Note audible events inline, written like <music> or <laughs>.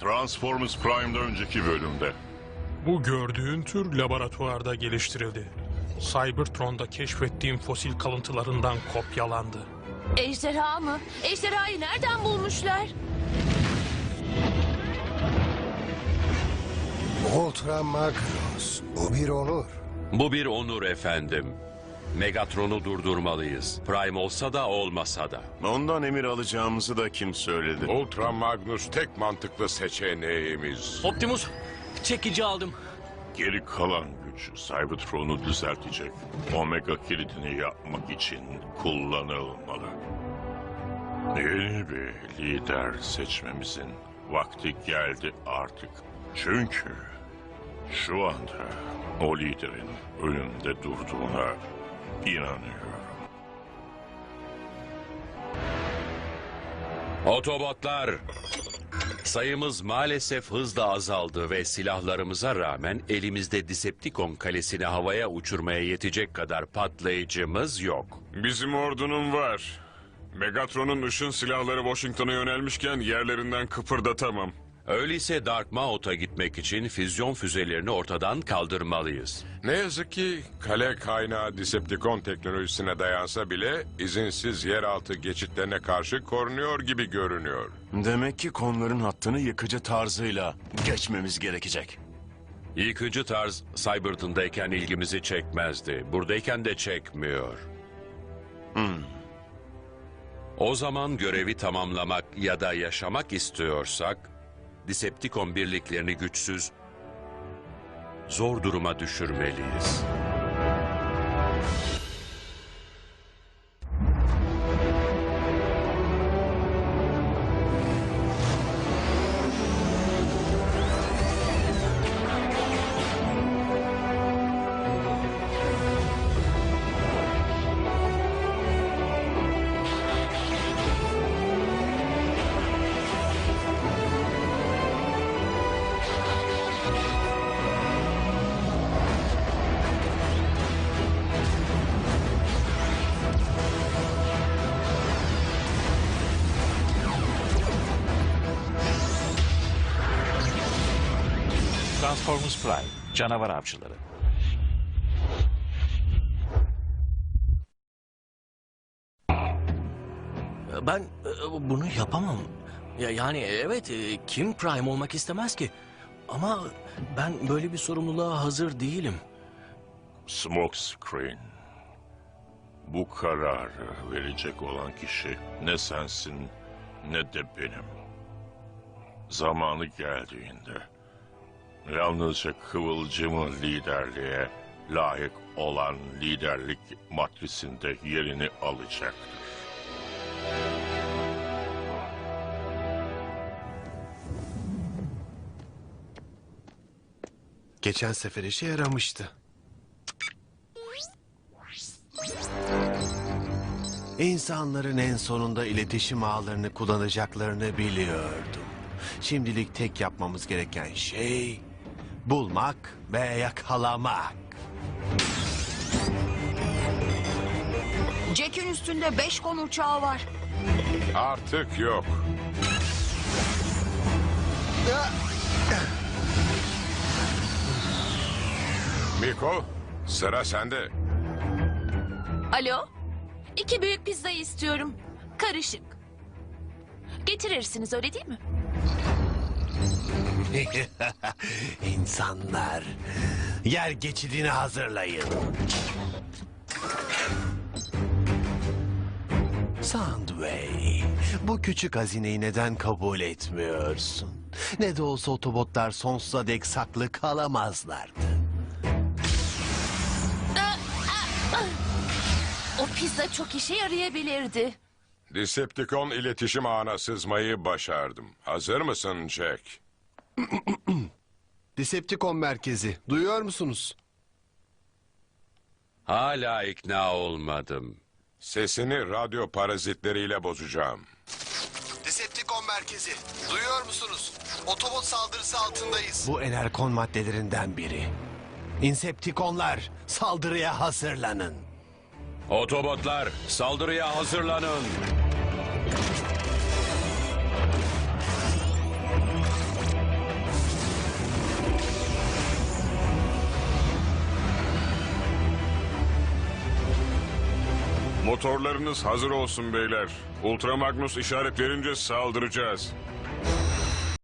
Transformers Prime'da önceki bölümde. Bu gördüğün tür laboratuvarda geliştirildi. Cybertron'da keşfettiğim fosil kalıntılarından kopyalandı. Ejderha mı? Ejderhayı nereden bulmuşlar? Ultra Magnus. Bu bir onur. Bu bir onur efendim. Megatron'u durdurmalıyız. Prime olsa da olmasa da. Ondan emir alacağımızı da kim söyledi? Ultra Magnus tek mantıklı seçeneğimiz. Optimus, çekici aldım. Geri kalan güç Cybertron'u düzeltecek. Omega kilidini yapmak için kullanılmalı. Yeni bir lider seçmemizin vakti geldi artık. Çünkü şu anda o liderin önümde durduğuna inanıyorum. Otobotlar! Sayımız maalesef hızla azaldı ve silahlarımıza rağmen elimizde Decepticon kalesini havaya uçurmaya yetecek kadar patlayıcımız yok. Bizim ordunun var. Megatron'un ışın silahları Washington'a yönelmişken yerlerinden kıpırdatamam. Öyleyse Dartmouth'a gitmek için füzyon füzelerini ortadan kaldırmalıyız. Ne yazık ki kale kaynağı Decepticon teknolojisine dayansa bile izinsiz yeraltı geçitlerine karşı korunuyor gibi görünüyor. Demek ki konuların hattını yıkıcı tarzıyla geçmemiz gerekecek. Yıkıcı tarz Cybertron'dayken ilgimizi çekmezdi. Buradayken de çekmiyor. O zaman görevi tamamlamak ya da yaşamak istiyorsak Decepticon birliklerini güçsüz, zor duruma düşürmeliyiz. Transformers Prime, canavar avcıları. Ben e, bunu yapamam. Ya yani evet e, kim Prime olmak istemez ki? Ama ben böyle bir sorumluluğa hazır değilim. Smokescreen. Bu kararı verecek olan kişi ne sensin ne de benim. Zamanı geldiğinde yalnızca kıvılcımın liderliğe layık olan liderlik matrisinde yerini alacaktır. Geçen sefer işe yaramıştı. İnsanların en sonunda iletişim ağlarını kullanacaklarını biliyordum. Şimdilik tek yapmamız gereken şey bulmak ve yakalamak. Jack'in üstünde beş kon uçağı var. Artık yok. Miko, sıra sende. Alo? İki büyük pizza istiyorum. Karışık. Getirirsiniz öyle değil mi? <laughs> İnsanlar, yer geçidini hazırlayın. Soundway, bu küçük hazineyi neden kabul etmiyorsun? Ne de olsa otobotlar sonsuza dek saklı kalamazlardı. O pizza çok işe yarayabilirdi. Decepticon iletişim ağına sızmayı başardım. Hazır mısın Jack? Decepticon merkezi, duyuyor musunuz? Hala ikna olmadım. Sesini radyo parazitleriyle bozacağım. Decepticon merkezi, duyuyor musunuz? Otobot saldırısı altındayız. Bu enerkon maddelerinden biri. Inseptikonlar, saldırıya hazırlanın. Otobotlar saldırıya hazırlanın. Motorlarınız hazır olsun beyler. Ultra Magnus işaret verince saldıracağız.